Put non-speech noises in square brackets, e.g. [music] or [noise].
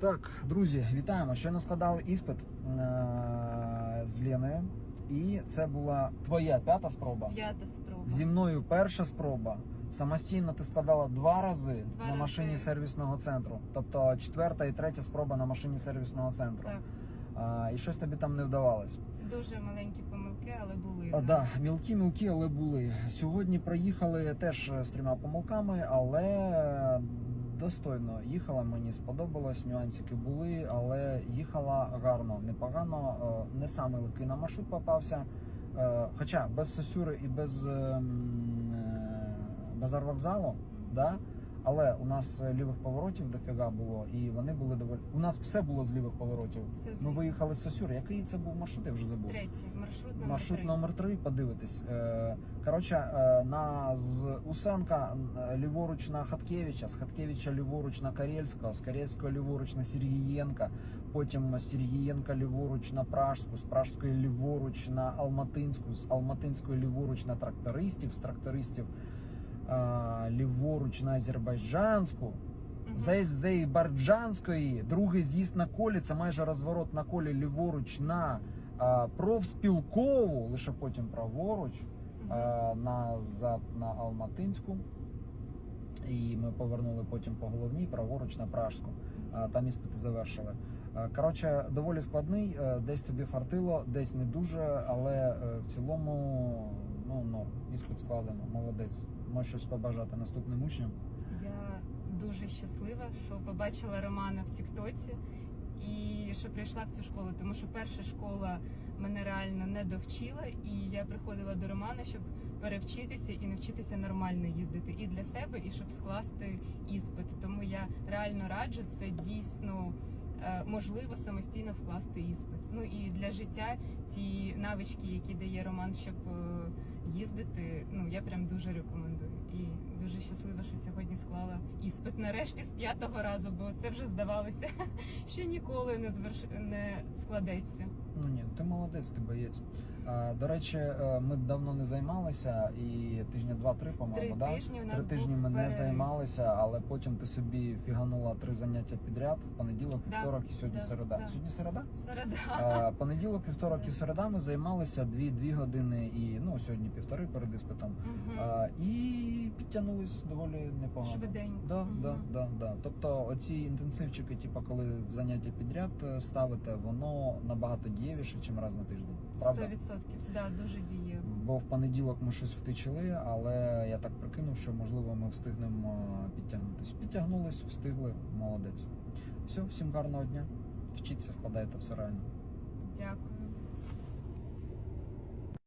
Так, друзі, вітаємо. Щойно складали іспит е- з Леною. І це була твоя п'ята спроба. П'ята спроба. Зі мною перша спроба. Самостійно ти складала два рази Два на рази. машині сервісного центру. Тобто четверта і третя спроба на машині сервісного центру. Так, А, і щось тобі там не вдавалось. дуже маленькі помилки, але були. А, да, мілкі, мілкі, але були. Сьогодні проїхали теж е, з трьома помилками, але е, достойно їхала. Мені сподобалось. Нюансики були, але їхала гарно, непогано. Е, Не самий легкий на маршрут попався. Е, Хоча без Сосюри і без, е, м, е, базар-вокзалу, да? Але у нас е, лівих поворотів дофіга було, і вони були доволі. У нас все було з лівих поворотів. Все з Ми лівих. виїхали з Сосюри. Який це був маршрут? Я вже забув. Третій маршрут номер Маршрут три. номер 3 подивитись. Е, Коротше, е, на з Усенка ліворуч на Хаткевича, з Хаткевича ліворуч на Карельського, з Карельського ліворуч на Сергієнка, потім з Сергієнка ліворуч на Пражську, з Пражської ліворуч на Алматинську, з Алматинської ліворуч на трактористів, з трактористів е, ліворуч на Азербайджанську. З Азербайджанської другий з'їзд на колі, це майже розворот на колі ліворуч на а, профспілкову, лише потім праворуч а, назад на Алматинську. І ми повернули потім по головній, праворуч на Пражську. А, Там іспити завершили. А, Коротше, доволі складний. е, Десь тобі фартило, десь не дуже, але е, в цілому ну, норм. Іспит складено. Молодець. Можеш щось побажати наступним учням. Я дуже щаслива, що побачила Романа в Тіктоці і що прийшла в цю школу, тому що перша школа мене реально не довчила, і я приходила до Романа, щоб перевчитися і навчитися нормально їздити і для себе, і щоб скласти іспит. Тому я реально раджу це дійсно. Е, Можливо самостійно скласти іспит. Ну і для життя ті навички, які дає Роман, щоб е, їздити. Ну я прям дуже рекомендую. І дуже щаслива, що сьогодні склала іспит нарешті з п'ятого разу, бо це вже здавалося, [laughs] що ніколи не зверш... не складеться. Ну ні, ти молодець, ти боєць. А, до речі, е, ми давно не займалися, і тижня два-три, по-моєму, да? тижні у нас Три тижні був ми не перерив. займалися, але потім ти собі фіганула три заняття підряд в понеділок, Да, вівторок і сьогодні да, середа. да. Сьогодні середа? Середа. А, понеділок, вівторок і середа ми займалися дві-дві години і ну сьогодні півтори перед іспитом. А, і підтягнулись доволі непогано. Швиденько. Да, да, да, да. Тобто оці інтенсивчики, типу, коли заняття підряд е, ставите, воно набагато дієвіше, ніж раз на тиждень. Правда? Сто відсотків. Да, дуже дієво. Бо в понеділок ми щось втичили, але я так прикинув, що можливо ми встигнемо е, підтягнутись. Підтягнулись, встигли, молодець. Все, всім гарного дня. Вчіться, складайте все реально. Дякую.